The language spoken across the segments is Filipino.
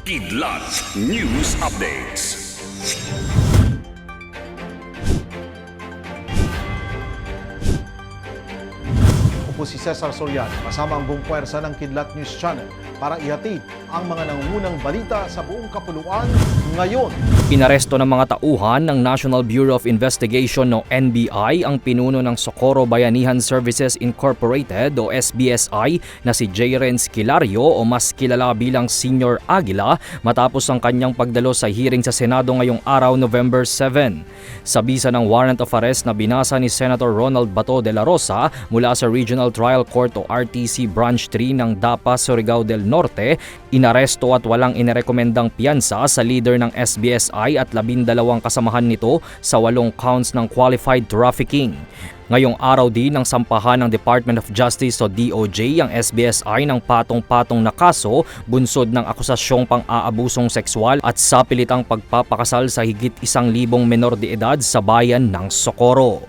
Kidlat News Updates. Ako po si Cesar Soriano, kasama ang buong puwersa ng Kidlat News Channel para ihatid ang mga nangungunang balita sa buong kapuluan ngayon. Inaresto ng mga tauhan ng National Bureau of Investigation o NBI ang pinuno ng Socorro Bayanihan Services Incorporated o SBSI na si J. Renz Kilario o mas kilala bilang Senior Aguila matapos ang kanyang pagdalo sa hearing sa Senado ngayong araw November 7. Sa bisa ng warrant of arrest na binasa ni Senator Ronald Bato de la Rosa mula sa Regional Trial Court o RTC Branch 3 ng DAPA Surigao del Norte, inaresto at walang inirekomendang piyansa sa leader ng SBSI at labindalawang kasamahan nito sa walong counts ng qualified trafficking. Ngayong araw din ng sampahan ng Department of Justice o DOJ ang SBSI ng patong-patong na kaso bunsod ng akusasyong pang-aabusong sexual at sapilitang pagpapakasal sa higit isang libong menor de edad sa bayan ng Socorro.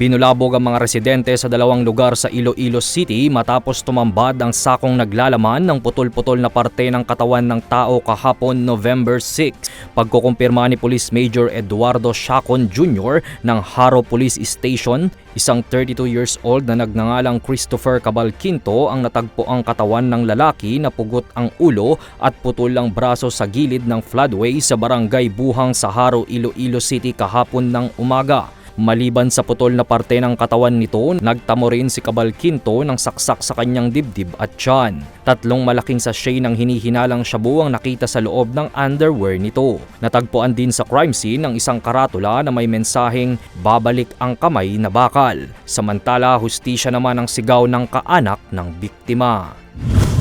Binulabog ang mga residente sa dalawang lugar sa Iloilo City matapos tumambad ang sakong naglalaman ng putol-putol na parte ng katawan ng tao kahapon November 6. Pagkukumpirma ni Police Major Eduardo Chacon Jr. ng Haro Police Station, isang 32 years old na nagngangalang Christopher Cabalquinto ang natagpo ang katawan ng lalaki na pugot ang ulo at putol ang braso sa gilid ng floodway sa barangay Buhang sa Haro, Iloilo City kahapon ng umaga. Maliban sa putol na parte ng katawan nito, nagtamo rin si Cabalquinto ng saksak sa kanyang dibdib at tiyan. Tatlong malaking sachet ng hinihinalang shabu ang nakita sa loob ng underwear nito. Natagpuan din sa crime scene ng isang karatula na may mensaheng babalik ang kamay na bakal. Samantala, hustisya naman ang sigaw ng kaanak ng biktima.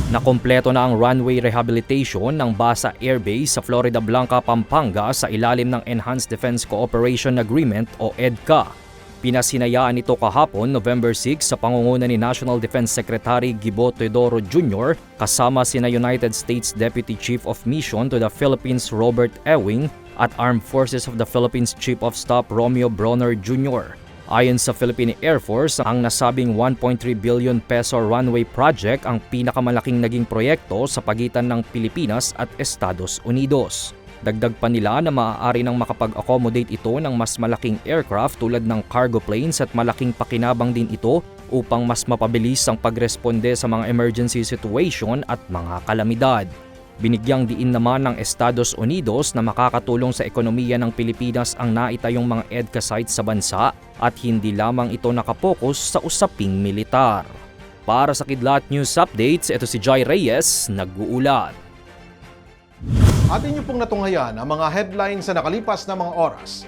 Nakompleto na ang runway rehabilitation ng Basa Air Base sa Florida Blanca, Pampanga sa ilalim ng Enhanced Defense Cooperation Agreement o EDCA. Pinasinayaan ito kahapon November 6 sa pangunguna ni National Defense Secretary Gibo Teodoro Jr. kasama sina United States Deputy Chief of Mission to the Philippines Robert Ewing at Armed Forces of the Philippines Chief of Staff Romeo Bronner Jr. Ayon sa Philippine Air Force, ang nasabing 1.3 billion peso runway project ang pinakamalaking naging proyekto sa pagitan ng Pilipinas at Estados Unidos. Dagdag pa nila na maaari nang makapag-accommodate ito ng mas malaking aircraft tulad ng cargo planes at malaking pakinabang din ito upang mas mapabilis ang pagresponde sa mga emergency situation at mga kalamidad. Binigyang diin naman ng Estados Unidos na makakatulong sa ekonomiya ng Pilipinas ang naitayong mga EDCA sites sa bansa at hindi lamang ito nakapokus sa usaping militar. Para sa Kidlat News Updates, ito si Jai Reyes, nag-uulat. At inyo pong natunghayan ang mga headlines sa nakalipas na mga oras.